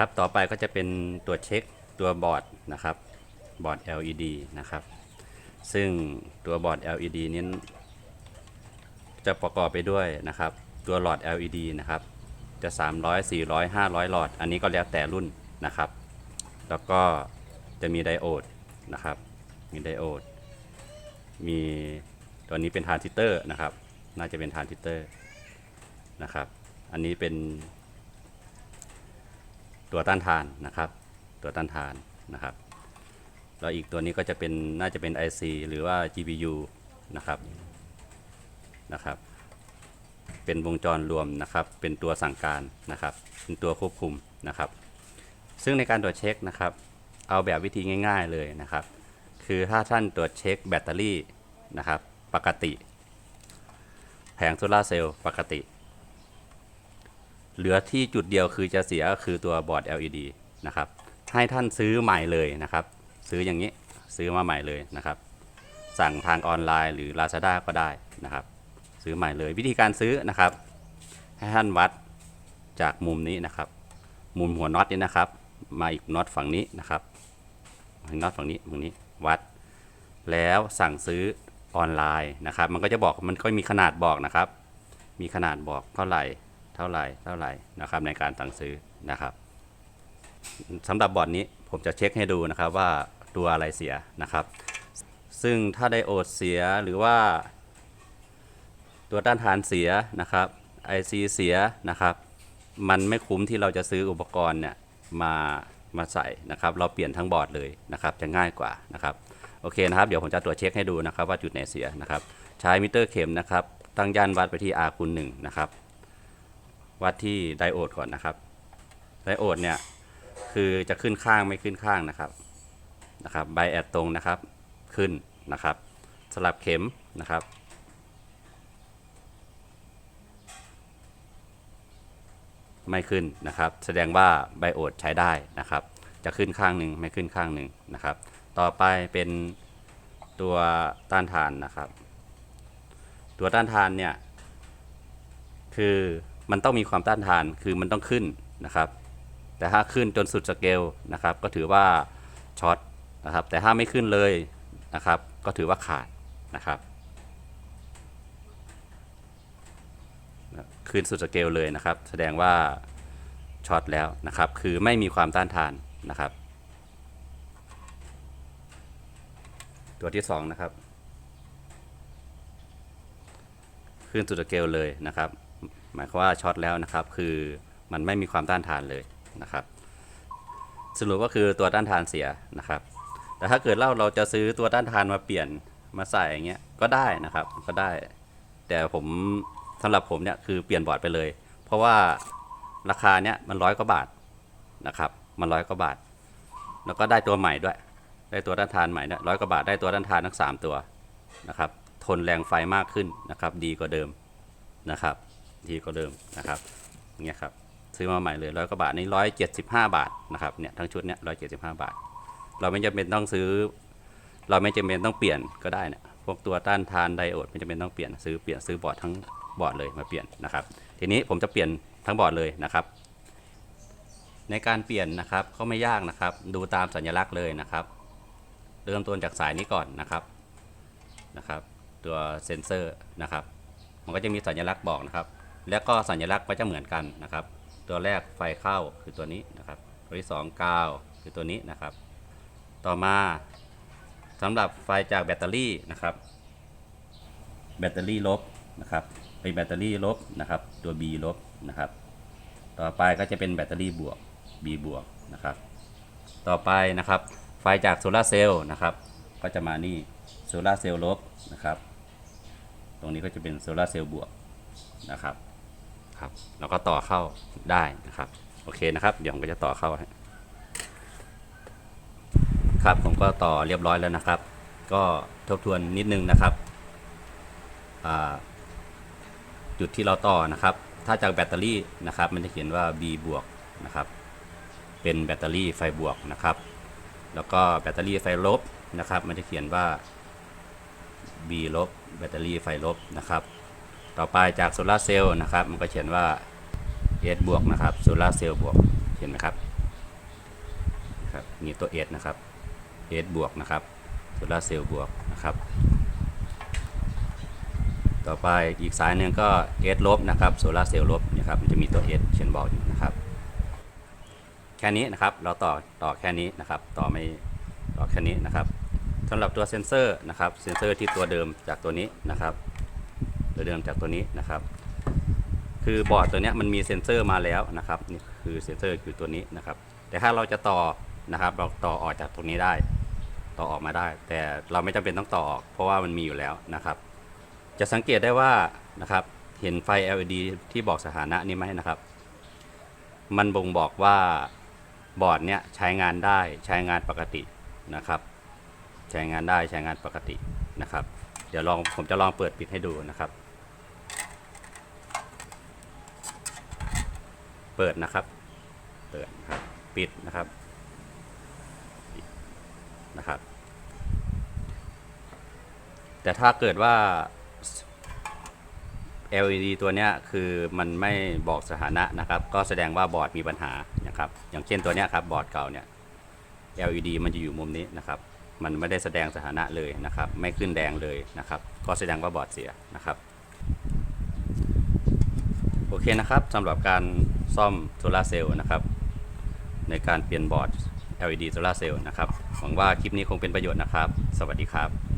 ครับต่อไปก็จะเป็นตัวเช็คตัวบอร์ดนะครับบอร์ด LED นะครับ ซึ่งตัวบอร์ด LED นี้จะประกอบไปด้วยนะครับ ตัวหลอด LED นะครับ จะ 300 400 500 หลอด อันนี้ก็แล้วแต่รุ่นนะครับ แล้วก็จะมีไดโอดนะครับ มีไดโอด มีตัวนี้เป็นทรานซิสเตอร์นะครับ น่าจะเป็นทรานซิสเตอร์นะครับ อันนี้เป็น ตัวต้านทานนะครับ ตัวต้านทานนะครับ แล้วอีกตัวนี้ก็จะเป็นน่าจะเป็น IC หรือว่า GPU นะครับนะครับ เป็นวงจรรวมนะครับ เป็นตัวสั่งการนะครับ เป็นตัวควบคุมนะครับ ซึ่งในการตรวจเช็คนะครับ เอาแบบวิธีง่าย ๆเลยนะครับ คือถ้าท่านตรวจเช็คแบตเตอรี่นะครับ ปกติ แผงโซลาเซลล์ปกติ เหลือที่จุดเดียวคือจะเสียก็คือตัวบอร์ด LED นะครับให้ท่านซื้อใหม่เลยนะครับ ซื้ออย่างนี้ซื้อมาใหม่เลยนะครับ สั่งทางออนไลน์หรือ Lazada ก็ได้นะครับ ซื้อใหม่เลยวิธีการซื้อนะครับ ให้ท่านวัดจากมุมนี้นะครับ มุมหัวน็อตนี้นะครับ มาอีกน็อตฝั่งนี้นะครับน็อตฝั่งนี้ฝั่งนี้วัด แล้วสั่งซื้อออนไลน์นะครับ มันก็จะบอกมันก็มีขนาดบอกนะครับ มีขนาดบอกเท่าไหร่ เท่าไหร่เท่าไหร่นะครับในการสั่งซื้อนะครับสำหรับบอร์ดนี้ผมจะเช็คให้ดูนะครับว่าตัวอะไรเสียนะครับ ซึ่งถ้าไดโอดเสียหรือว่า ตัวต้านทานเสียนะครับ IC เสียนะครับ มันไม่คุ้มที่เราจะซื้ออุปกรณ์เนี่ยมามาใส่นะครับ เราเปลี่ยนทั้งบอร์ดเลยนะครับ จะง่ายกว่านะครับโอเคนะครับเดี๋ยวผมจะตรวจเช็คให้ดูนะครับว่าจุดไหนเสียนะครับ ใช้มิเตอร์เข็มนะครับตั้งย่านวัดไปที่ R คูณ1นะครับ วัดที่ไดโอดก่อนนะครับ ไดโอดเนี่ยคือจะขึ้นข้างไม่ขึ้นข้างนะครับนะครับไบแอดตรงนะครับขึ้นนะครับสลับเข็มนะครับ ไม่ขึ้นนะครับ แสดงว่าไบโอดใช้ได้นะครับ จะขึ้นข้างหนึ่งไม่ขึ้นข้างหนึ่งนะครับ ต่อไปเป็นตัวต้านทานนะครับ ตัวต้านทานเนี่ยคือ มันต้องมีความต้านทานคือมันต้องขึ้นนะครับ แต่ถ้าขึ้นจนสุดสเกลนะครับ ก็ถือว่าช็อตนะครับ แต่ถ้าไม่ขึ้นเลยนะครับ ก็ถือว่าขาดนะครับขึ้นสุดสเกลเลยนะครับ แสดงว่าช็อตแล้วนะครับ คือไม่มีความต้านทานนะครับ ตัวที่สองนะครับขึ้นสุดสเกลเลยนะครับ หมายความว่าช็อตแล้วนะครับ คือมันไม่มีความต้านทานเลยนะครับ สรุปก็คือตัวต้านทานเสียนะครับ แต่ถ้าเกิดเราเราจะซื้อตัวต้านทานมาเปลี่ยนมาใส่อย่างเงี้ยก็ได้นะครับก็ได้ แต่ผมสำหรับผมเนี่ยคือเปลี่ยนบอร์ดไปเลย เพราะว่าราคาเนี้ยมันร้อยกว่าบาทนะครับ มันร้อยกว่าบาท แล้วก็ได้ตัวใหม่ด้วย ได้ตัวต้านทานใหม่เนี่ยร้อยกว่าบาทได้ตัวต้านทานทั้งสามตัวนะครับ ทนแรงไฟมากขึ้นนะครับ ดีกว่าเดิมนะครับ ดีกว่าเดิมนะครับเงี้ยครับซื้อมาใหม่เลยร้อยกว่าบาทนี่ร้อยเจ็ดสิบห้าบาทนะครับเนี่ยทั้งชุดเนี่ยร้อยเจ็ดสิบห้าบาท เราไม่จำเป็นต้องซื้อ เราไม่จำเป็นต้องเปลี่ยนก็ได้เนี่ยพวกตัวต้านทานไดโอดไม่จำเป็นต้องเปลี่ยนซื้อเปลี่ยนซื้อบอร์ดทั้งบอร์ดเลยมาเปลี่ยนนะครับ ทีนี้ผมจะเปลี่ยนทั้งบอร์ดเลยนะครับ ในการเปลี่ยนนะครับก็ไม่ยากนะครับ ดูตามสัญลักษณ์เลยนะครับ เริ่มต้นจากสายนี้ก่อนนะครับนะครับ ตัวเซนเซอร์นะครับ มันก็จะมีสัญลักษณ์บอกนะครับ แล้วก็สัญลักษณ์ก็จะเหมือนกันนะครับ ตัวแรกไฟเข้าคือตัวนี้นะครับ ตัวที่สองกาวคือตัวนี้นะครับ ต่อมาสำหรับไฟจากแบตเตอรี่นะครับ แบตเตอรี่ลบนะครับเป็นแบตเตอรี่ลบนะครับ ตัว B ลบนะครับ ต่อไปก็จะเป็นแบตเตอรี่บวก B บวกนะครับ ต่อไปนะครับ ไฟจากโซลาร์เซลล์นะครับ ก็จะมานี่โซลาร์เซลล์ลบนะครับ ตรงนี้ก็จะเป็นโซลาร์เซลล์บวกนะครับ ครับแล้วก็ต่อเข้าได้นะครับ โอเคนะครับ เดี๋ยวผมก็จะต่อเข้าให้ครับผมก็ต่อเรียบร้อยแล้วนะครับ ก็ทบทวนนิดนึงนะครับจุดที่เราต่อนะครับ ถ้าจากแบตเตอรี่นะครับ มันจะเขียนว่า B บวกนะครับ เป็นแบตเตอรี่ไฟบวกนะครับ แล้วก็แบตเตอรี่ไฟลบนะครับ มันจะเขียนว่า B ลบแบตเตอรี่ไฟลบนะครับ ต่อไปจากโซลาร์เซลล์นะครับ มันก็เขียนว่า S บวกนะครับโซลาร์เซลล์บวกเห็นไหมครับนี่ตัว S นะครับ S บวกนะครับโซลาร์เซลล์บวกนะครับ ต่อไปอีกสายหนึ่งก็ S ลบนะครับโซลาร์เซลล์ลบนี่ครับมันจะมีตัว S เขียนบอกอยู่นะครับ แค่นี้นะครับเราต่อต่อแค่นี้นะครับ ต่อไม่ต่อแค่นี้นะครับสำหรับตัวเซนเซอร์นะครับเซนเซอร์ที่ตัวเดิมจากตัวนี้นะครับ เดิมจากตัวนี้นะครับ คือบอร์ดตัวนี้มันมีเซนเซอร์มาแล้วนะครับนี่คือเซนเซอร์คือตัวนี้นะครับ แต่ถ้าเราจะต่อนะครับเราต่อออกจากตรงนี้ได้ ต่อออกมาได้ แต่เราไม่จำเป็นต้องต่อออกเพราะว่ามันมีอยู่แล้วนะครับ จะสังเกตได้ว่านะครับเห็นไฟ LED ที่บอกสถานะนี้ไหมนะครับ มันบ่งบอกว่าบอร์ดเนี้ยใช้งานได้ใช้งานปกตินะครับ ใช้งานได้ใช้งานปกตินะครับ เดี๋ยวลองผมจะลองเปิดปิดให้ดูนะครับ เปิดนะครับ เปิดนะครับ ปิดนะครับนะครับ แต่ถ้าเกิดว่า LED ตัวเนี้ยคือมันไม่บอกสถานะนะครับ ก็แสดงว่าบอร์ดมีปัญหานะครับ อย่างเช่นตัวเนี้ยครับบอร์ดเก่าเนี่ย LED มันจะอยู่มุมนี้นะครับ มันไม่ได้แสดงสถานะเลยนะครับ ไม่ขึ้นแดงเลยนะครับ ก็แสดงว่าบอร์ดเสียนะครับ โอเคนะครับสำหรับการซ่อมโซลาร์เซลล์นะครับ ในการเปลี่ยนบอร์ด LED โซลาร์เซลล์นะครับหวังว่าคลิปนี้คงเป็นประโยชน์นะครับ สวัสดีครับ